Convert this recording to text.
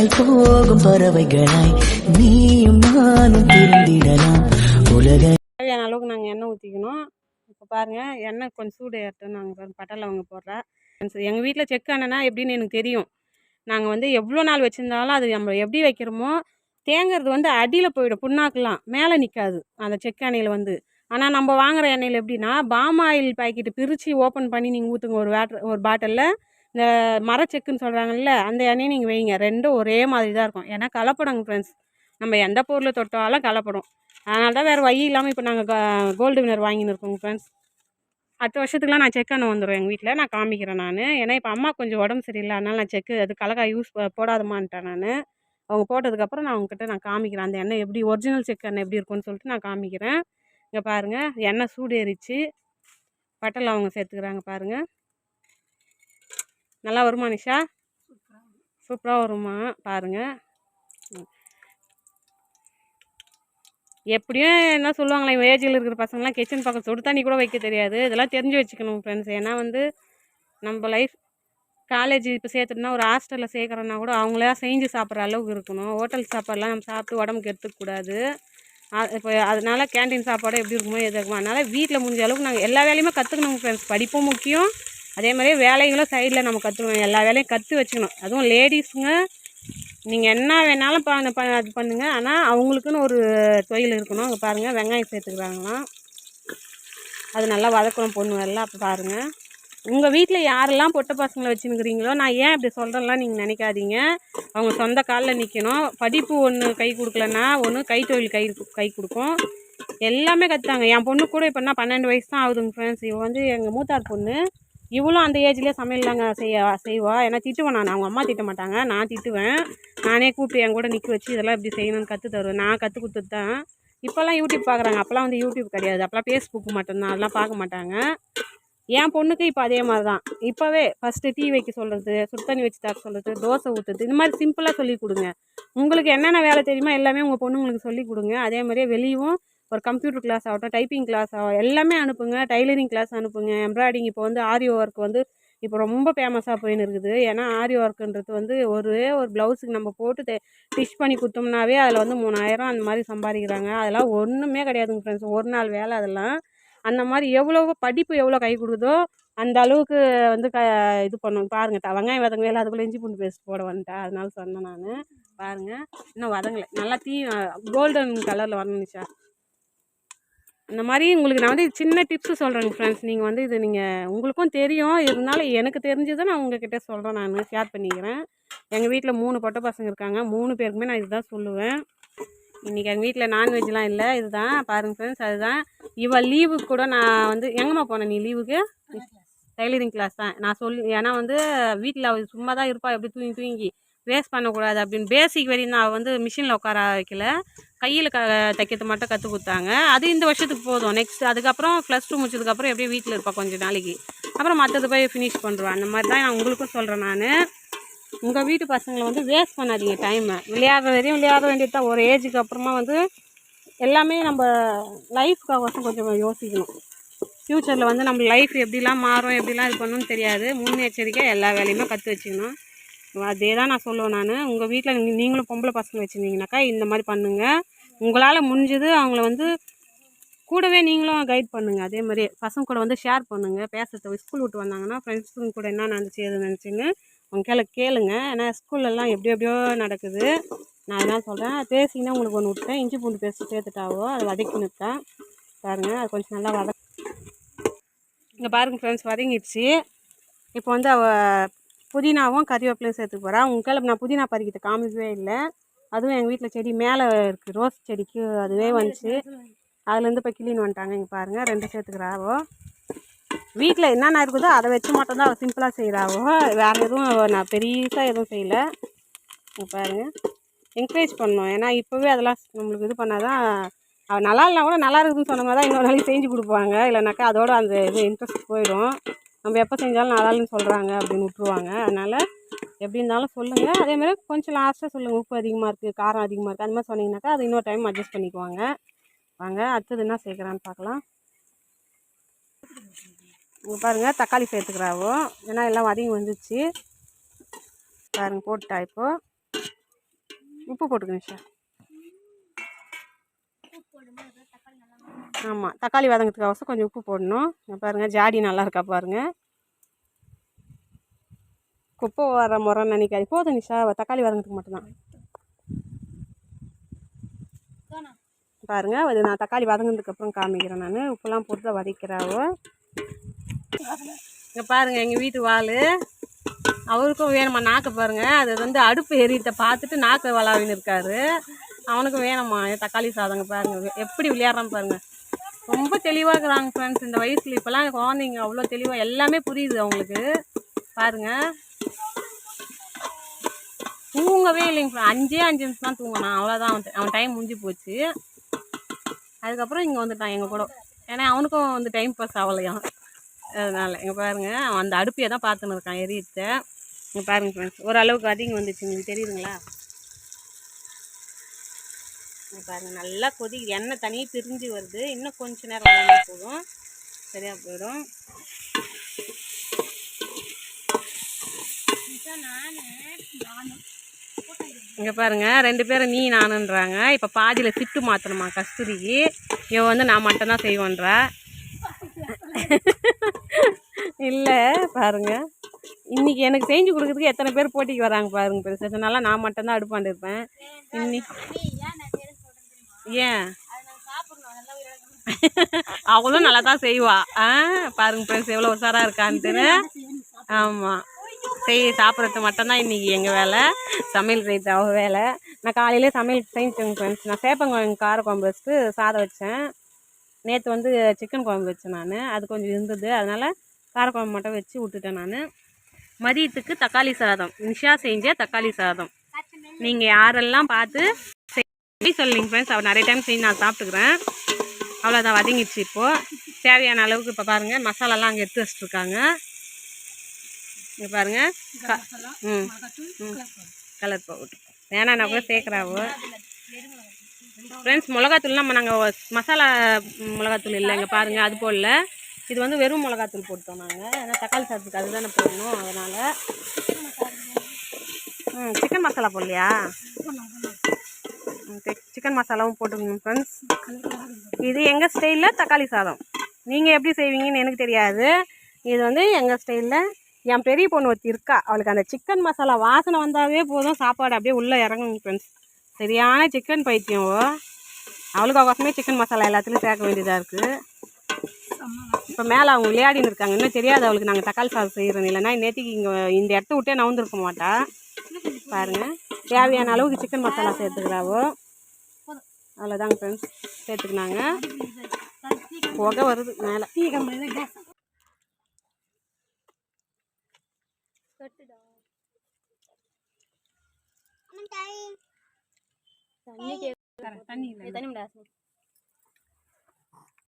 விண்ணில் போகும் பறவைகளாய் நீயும் நானும் திருந்திடலாம் உலக தேவையான அளவுக்கு நாங்கள் எண்ணெய் ஊற்றிக்கணும் இப்போ பாருங்கள் எண்ணெய் கொஞ்சம் சூடு ஏறட்டும். நாங்கள் பாருங்க பட்டை லவங்க போடுறேன் எங்கள் வீட்டில் செக் எண்ணெய்னா எப்படின்னு எனக்கு தெரியும். நாங்கள் வந்து எவ்வளோ நாள் வச்சுருந்தாலும் அது நம்ம எப்படி வைக்கிறோமோ தேங்கிறது வந்து அடியில் போயிடும் புண்ணாக்கெலாம் மேலே நிற்காது அந்த செக் எண்ணெயில் வந்து. ஆனால் நம்ம வாங்குகிற எண்ணெயில் எப்படின்னா பாம் ஆயில் பாக்கெட்டு பிரித்து ஓப்பன் பண்ணி நீங்கள் ஊற்றுங்க ஒரு வாட்டர் ஒரு பாட்டிலில் இந்த மரச்செக்குன்னு சொல்கிறாங்கல்ல அந்த எண்ணெயை நீங்கள் வைங்க. ரெண்டும் ஒரே மாதிரி தான் இருக்கும். ஏன்னா கலப்படங்க ஃப்ரெண்ட்ஸ் நம்ம எந்த பொருளை தொட்டாலும் கலப்படம். அதனால தான் வேறு வழி இல்லாமல் இப்போ நாங்கள் கோல்டு வினர் வாங்கின்னு இருக்கோங்க ஃப்ரெண்ட்ஸ் அடுத்த வருஷத்துக்குலாம் நான் செக் எண்ணெய் வந்துடுவேன் எங்கள் வீட்டில் நான் காமிக்கிறேன் நான். ஏன்னா இப்போ அம்மா கொஞ்சம் உடம்பு சரியில்லை. அதனால் நான் செக்கு அது கலக்கா யூஸ் போடாதமான்ட்டேன் நான். அவங்க போட்டதுக்கப்புறம் நான் அவங்ககிட்ட நான் காமிக்கிறேன். அந்த எண்ணெய் எப்படி ஒரிஜினல் செக் எண்ணெய் எப்படி இருக்கும்னு சொல்லிட்டு நான் காமிக்கிறேன். இங்கே பாருங்கள் எண்ணெய் சூடு பட்டல் அவங்க சேர்த்துக்கிறாங்க பாருங்கள் நல்லா வருமா நிஷா? சூப்பராக வருமா? பாருங்கள் எப்படியும் என்ன சொல்லுவாங்களே வேஜில் ஏஜில் இருக்கிற பசங்களாம் கிச்சன் பக்கம் சுடு தண்ணி கூட வைக்க தெரியாது. இதெல்லாம் தெரிஞ்சு வச்சுக்கணும் ஃப்ரெண்ட்ஸ் ஏன்னா வந்து நம்ம லைஃப் காலேஜ் இப்போ சேர்த்துட்டுனா ஒரு ஹாஸ்டலில் சேர்க்குறோன்னா கூட அவங்களே செஞ்சு சாப்பிட்ற அளவுக்கு இருக்கணும். ஹோட்டல் சாப்பாடெலாம் நம்ம சாப்பிட்டு உடம்புக்கு எடுத்துக்கூடாது இப்போ அதனால் கேண்டீன் சாப்பாடு எப்படி இருக்குமோ எது இருக்குமோ அதனால் வீட்டில் முடிஞ்ச அளவுக்கு நாங்கள் எல்லா வேலையுமே கற்றுக்கணும் ஃப்ரெண்ட்ஸ் படிப்பும் முக்கியம். அதே மாதிரியே வேலைகளும் சைடில் நம்ம கற்றுக்கணும் எல்லா வேலையும் கற்று வச்சுக்கணும். அதுவும் லேடிஸுங்க நீங்கள் என்ன வேணாலும் பண்ண ப அது பண்ணுங்கள் ஆனால் அவங்களுக்குன்னு ஒரு தொழில் இருக்கணும். அங்கே பாருங்கள் வெங்காயம் சேர்த்துக்கிறாங்களாம் அது நல்லா வதக்கணும் பொண்ணு எல்லாம் அப்போ பாருங்கள் உங்கள் வீட்டில் யாரெல்லாம் பொட்டை பசங்களை வச்சுருக்கிறீங்களோ நான் ஏன் இப்படி சொல்கிறேன்லாம் நீங்கள் நினைக்காதீங்க. அவங்க சொந்த காலில் நிற்கணும் படிப்பு ஒன்று கை கொடுக்கலன்னா ஒன்று கைத்தொழில் கை கை கொடுக்கும். எல்லாமே கற்றுத்தாங்க என் பொண்ணு கூட இப்போ என்ன பன்னெண்டு வயசு தான் ஆகுதுங்க ஃப்ரெண்ட்ஸ் இவன் வந்து எங்கள் மூத்தார் பொண்ணு. இவளும் அந்த ஏஜ்லேயே சமையல்லாங்க செய்ய செய்வா. ஏன்னா திட்டுவேன் நான். அவங்க அம்மா திட்ட மாட்டாங்க. நான் திட்டுவேன். நானே கூப்பிட்டு என் கூட நிற்க வச்சு இதெல்லாம் இப்படி செய்யணும்னு கற்று தருவேன். நான் கற்றுக் கொடுத்தது தான். இப்போல்லாம் யூடியூப் பார்க்குறாங்க அப்போல்லாம் வந்து யூடியூப் கிடையாது. அப்போல்லாம் ஃபேஸ்புக் மட்டும்தான். அதெல்லாம் பார்க்க மாட்டாங்க. என் பொண்ணுக்கு இப்போ அதே மாதிரி தான் இப்போவே ஃபஸ்ட்டு டீ வைக்க சொல்கிறது சுடு தண்ணி வச்சு தர சொல்கிறது தோசை ஊற்றுறது இந்த மாதிரி சிம்பிளாக சொல்லி கொடுங்க. உங்களுக்கு என்னென்ன வேலை தெரியுமோ எல்லாமே உங்கள் பொண்ணுங்களுக்கு சொல்லி கொடுங்க. அதே மாதிரியே வெளியும் ஒரு கம்ப்யூட்டர் கிளாஸ் ஆகட்டும் டைப்பிங் கிளாஸ் ஆகும் எல்லாமே அனுப்புங்க. டைலரிங் கிளாஸ் அனுப்புங்க. எம்ப்ராய்டிங் இப்போ வந்து ஆரி ஒர்க் வந்து இப்போ ரொம்ப ஃபேமஸாக போயின்னு இருக்குது. ஏன்னா ஆரி ஒர்க்குன்றது வந்து ஒரே ஒரு ப்ளவுஸுக்கு நம்ம போட்டு ஸ்டிச் பண்ணி கொடுத்தோம்னாவே அதில் வந்து மூணாயிரம் அந்த மாதிரி சம்பாதிக்கிறாங்க. அதெல்லாம் ஒன்றுமே கிடையாதுங்க ஃப்ரெண்ட்ஸ் ஒரு நாள் வேலை அதெல்லாம். அந்த மாதிரி எவ்வளோ படிப்பு எவ்வளோ கை கொடுக்குதோ அந்த அளவுக்கு வந்து க இது பண்ணும். பாருங்கள் வெங்காயம் வதங்க வேலை அதுக்குள்ளே இஞ்சி பூண்டு பேஸ்ட் போட வந்துட்டேன். அதனால சொன்னேன் நான். பாருங்கள் இன்னும் வதங்கலை. நல்லா தீ கோல்டன் கலரில் வரணுச்சா இந்த மாதிரி உங்களுக்கு நான் வந்து சின்ன டிப்ஸு சொல்கிறேங்க ஃப்ரெண்ட்ஸ் நீங்கள் வந்து இது நீங்கள் உங்களுக்கும் தெரியும். இருந்தாலும் எனக்கு தெரிஞ்சதை நான் உங்ககிட்ட சொல்கிறேன் நான் ஷேர் பண்ணிக்கிறேன். எங்கள் வீட்டில் மூணு பொட்டை பசங்க இருக்காங்க. மூணு பேருக்குமே நான் இதுதான் சொல்லுவேன். இன்றைக்கி எங்கள் வீட்டில் நான்வெஜ்லாம் இல்லை. இதுதான். பாருங்கள் ஃப்ரெண்ட்ஸ் அதுதான். இவள் லீவுக்கு கூட நான் வந்து எங்கேம்மா போனேன் நீ லீவுக்கு டைலரிங் கிளாஸ் தான். நான் சொல்லி ஏன்னா வந்து வீட்டில் அவள் சும்மா தான் இருப்பாள் எப்படி தூங்கி தூங்கி. வேஸ்ட் பண்ணக்கூடாது அப்படின்னு பேசிக் வரையும் நான் வந்து மிஷினில் உட்கார வைக்கல. கையில் க தைக்கிறது மட்டும் கற்றுக் கொடுத்தாங்க. அது இந்த வருஷத்துக்கு போதும். நெக்ஸ்ட் அதுக்கப்புறம் ப்ளஸ் டூ முடிச்சதுக்கப்புறம் எப்படியும் வீட்டில் இருப்பா கொஞ்சம் நாளைக்கு. அப்புறம் மற்றது போய் ஃபினிஷ் பண்ணுறோம் அந்த மாதிரி தான் நான் உங்களுக்கும் சொல்கிறேன் நான். உங்கள் வீட்டு பசங்களை வந்து வேஸ்ட் பண்ணாதீங்க டைமை விளையாடுற வரையும் விளையாட வேண்டியது தான். ஒரு ஏஜுக்கு அப்புறமா வந்து எல்லாமே நம்ம லைஃப்க்காக கொஞ்சம் யோசிக்கணும். ஃப்யூச்சரில் வந்து நம்ம லைஃப் எப்படிலாம் மாறும் எப்படிலாம் இது பண்ணணும்னு தெரியாது. முன்னெச்சரிக்கை எல்லா வேலையுமே கற்று வச்சுக்கணும். அதே தான் நான் சொல்லுவேன் நான். உங்கள் வீட்டில் நீங்களும் பொம்பளை பசங்க வச்சுருந்தீங்கனாக்கா இந்த மாதிரி பண்ணுங்கள் உங்களால் முடிஞ்சது அவங்கள வந்து கூடவே நீங்களும் கைட் பண்ணுங்கள் அதே மாதிரி பசங்க கூட வந்து ஷேர் பண்ணுங்கள் பேசுறது ஸ்கூல் விட்டு வந்தாங்கன்னா ஃப்ரெண்ட்ஸுங்க கூட என்ன நடந்துச்சு எது நினச்சின்னு அவங்க கேள கேளுங்க. ஏன்னா ஸ்கூல்லலாம் எப்படி எப்படியோ நடக்குது. நான் என்ன சொல்கிறேன் பேசிங்கன்னா உங்களுக்கு ஒன்று விட்டேன் இஞ்சி பூண்டு பேசி சேர்த்துட்டாவோ அதை வதக்கினுட்டேன் பாருங்கள் அது கொஞ்சம் நல்லா வதக் இங்கே பாருங்கள் ஃப்ரெண்ட்ஸ் வதங்கிடுச்சு. இப்போ வந்து அவள் புதினாவும் கறிவேப்பிலையும் சேர்த்து போகிறேன் உங்கள் நான் புதினா பறிக்கிட்டு காமிக்கவே இல்லை. அதுவும் எங்கள் வீட்டில் செடி மேலே இருக்குது ரோஸ் செடிக்கு அதுவே வந்துச்சு. அதுலேருந்து இப்போ கிளீன் வந்துட்டாங்க இங்கே பாருங்கள் ரெண்டு சேர்த்துக்கிறாவோ வீட்டில் என்னென்ன இருக்குதோ அதை வச்சு மட்டும்தான் அவள் சிம்பிளாக செய்கிறாவோ வேறு எதுவும் நான் பெருசாக எதுவும் செய்யலை. இங்கே பாருங்கள் என்கரேஜ் பண்ணணும் ஏன்னா இப்போவே அதெல்லாம் நம்மளுக்கு இது பண்ணால் தான் அவள் நல்லா இல்லைனா கூட நல்லா இருக்குதுன்னு சொன்ன மாதிரி தான் இன்னொரு நாளைக்கு செஞ்சு கொடுப்பாங்க. இல்லைனாக்கா அதோட அந்த இது இன்ட்ரெஸ்ட் போயிடும். நம்ம எப்போ செஞ்சாலும் நல்லான்னு சொல்கிறாங்க அப்படின்னு விட்ருவாங்க அதனால் எப்படி இருந்தாலும் சொல்லுங்கள் அதேமாதிரி கொஞ்சம் லாஸ்ட்டாக சொல்லுங்கள் உப்பு அதிகமாக இருக்குது காரம் அதிகமாக இருக்குது அந்த மாதிரி சொன்னீங்கன்னாக்கா அது இன்னொரு டைம் அட்ஜஸ்ட் பண்ணிக்குவாங்க. வாங்க அடுத்தது என்ன சேர்க்குறான்னு பார்க்கலாம். இங்கே பாருங்கள் தக்காளி சேர்த்துக்கிறாவோ? ஏன்னா எல்லாம் வதங்கி வந்துச்சு. பாருங்கள் போட்டுட்டா இப்போது உப்பு போட்டுக்கணும் சார் ஆமாம் தக்காளி வதங்கிறதுக்கு அவசரம் கொஞ்சம் உப்பு போடணும். இங்க பாருங்கள் ஜாடி நல்லா இருக்கா பாருங்கள் குப்பை வர முறைன்னு நினைக்காது போதும் நிஷா தக்காளி வதங்கிறதுக்கு மட்டும்தான். பாருங்க அது நான் தக்காளி வதங்கினதுக்கு அப்புறம் காமிக்கிறேன் நான். உப்புலாம் போட்டு தான் வதக்கிறாவோ. இங்கே பாருங்க எங்கள் வீட்டு வாள் அவருக்கும் வேணுமா நாக்கை பாருங்க. அது வந்து அடுப்பு எரியத்தை பார்த்துட்டு நாக்கை வளாவின்னு இருக்காரு. அவனுக்கும் வேணுமா தக்காளி சாதங்க பாருங்க. எப்படி விளையாடுறான் பாருங்க. ரொம்ப தெளிவாக இருக்கிறாங்க ஃப்ரெண்ட்ஸ் இந்த வயசில் இப்போலாம் குழந்தைங்க அவ்வளோ தெளிவாக எல்லாமே புரியுது அவங்களுக்கு. பாருங்கள் தூங்கவே இல்லைங்க அஞ்சே அஞ்சு நிமிஷம் தான் தூங்கினான். அவ்வளோதான் அவன் அவன் டைம் முடிஞ்சு போச்சு. அதுக்கப்புறம் இங்கே வந்துட்டான் எங்கள் கூட. ஏன்னா அவனுக்கும் வந்து டைம் பாஸ் ஆகலையாம் அதனால் இங்கே பாருங்கள் அவன் அந்த அடுப்பையை தான் பார்த்துன்னு இருக்கான் எரியத்தை இங்கே பாருங்க ஃப்ரெண்ட்ஸ் ஓரளவுக்கு அதிகம் வந்துச்சு நீங்கள் தெரியுதுங்களா? இங்கே பாருங்க நல்லா கொதி எண்ணெய் தனியாக பிரிஞ்சு வருது. இன்னும் கொஞ்ச நேரம் வதங்கினா போதும். சரியாக போயிடும். இங்கே பாருங்க ரெண்டு பேரும் நீ நானுன்றாங்க. இப்போ பாதியில் சிட்டு மாற்றணுமா கஸ்தூரிக்கு இவன் வந்து நான் மட்டும்தான் செய்வேன்றா. இல்லை பாருங்க. இன்னைக்கு எனக்கு செஞ்சு கொடுக்கறதுக்கு எத்தனை பேர் போட்டிக்கு வராங்க பாருங்க பெருசு. நல்லா நான் மட்டும்தான் அடுப்பாண்டு இருப்பேன். இன்னி ஏன்? அவளும் நல்லா தான் செய்வா. ஆ பாருங்க ஃப்ரெண்ட்ஸ் எவ்வளோ உஷாராக இருக்கான்ட்டுன்னு. ஆமாம் செய் சாப்பிட்றது மட்டும்தான் இன்றைக்கி எங்கள் வேலை. சமையல் செய்கிறது அவ வேலை. நான் காலையிலே சமையல் செஞ்சுட்டேங்க ஃப்ரெண்ட்ஸ் நான் சேப்பங்கிழங்கு கார குழம்பு வச்சுட்டு சாதம் வச்சேன். நேற்று வந்து சிக்கன் குழம்பு வச்சேன் நான். அது கொஞ்சம் இருந்தது. அதனால் காரக்குழம்பு மட்டும் வச்சு விட்டுட்டேன் நான். மதியத்துக்கு தக்காளி சாதம். நிஷா செஞ்ச தக்காளி சாதம். நீங்கள் யாரெல்லாம் பார்த்து எப்படி சொல்லிங்க ஃப்ரெண்ட்ஸ் அவள் நிறைய டைம் செஞ்சு நான் சாப்பிட்டுக்கிறேன். அவ்வளோதான் வதங்கிடுச்சு இப்போது தேவையான அளவுக்கு இப்போ பாருங்கள் மசாலாலாம் அங்கே எடுத்து வச்சுட்ருக்காங்க இங்கே பாருங்கள் ம் ம் கலர் பவுடர் வேணா நான் கூட சேர்க்குறாவோ ஃப்ரெண்ட்ஸ் மிளகாத்தூள் நம்ம நாங்கள் மசாலா மிளகாத்தூள் இல்லை இங்கே பாருங்கள் அது போடல. இது வந்து வெறும் மிளகாத்தூள் போட்டோம் நாங்கள் ஏன்னா தக்காளி சாதத்துக்கு அதுதானே போடணும் அதனால். ம் சிக்கன் மசாலா போடலையா? சிக்கன் மசாலாவும் போட்டுக்கணும் ஃப்ரெண்ட்ஸ் இது எங்கள் ஸ்டைலில் தக்காளி சாதம். நீங்கள் எப்படி செய்வீங்கன்னு எனக்கு தெரியாது. இது வந்து எங்கள் ஸ்டைலில் என் பெரிய பொண்ணு ஒருத்தி இருக்கா. அவளுக்கு அந்த சிக்கன் மசாலா வாசனை வந்தாவே போதும். சாப்பாடு அப்படியே உள்ளே இறங்குங்க ஃப்ரெண்ட்ஸ் சரியான சிக்கன் பைத்தியம் அவளுக்கு அவசமே சிக்கன் மசாலா எல்லாத்துலேயும் சேர்க்க வேண்டியதாக இருக்குது இப்போ மேலே அவங்க விளையாடின்னு இருக்காங்க. இன்னும் தெரியாது அவளுக்கு நாங்கள் தக்காளி சாதம் செய்கிறோம் இல்லைன்னா. நேற்றுக்கு இங்கே இந்த இடத்த விட்டே நவுந்துருக்க மாட்டா. பாருங்கள் தேவையான அளவுக்கு சிக்கன் மசாலா சேர்த்துக்கிறாவோ அவ்வளோதாங்க ஃப்ரெண்ட்ஸ் சேர்த்துக்கினாங்க. புகை வருது மேலே. தண்ணி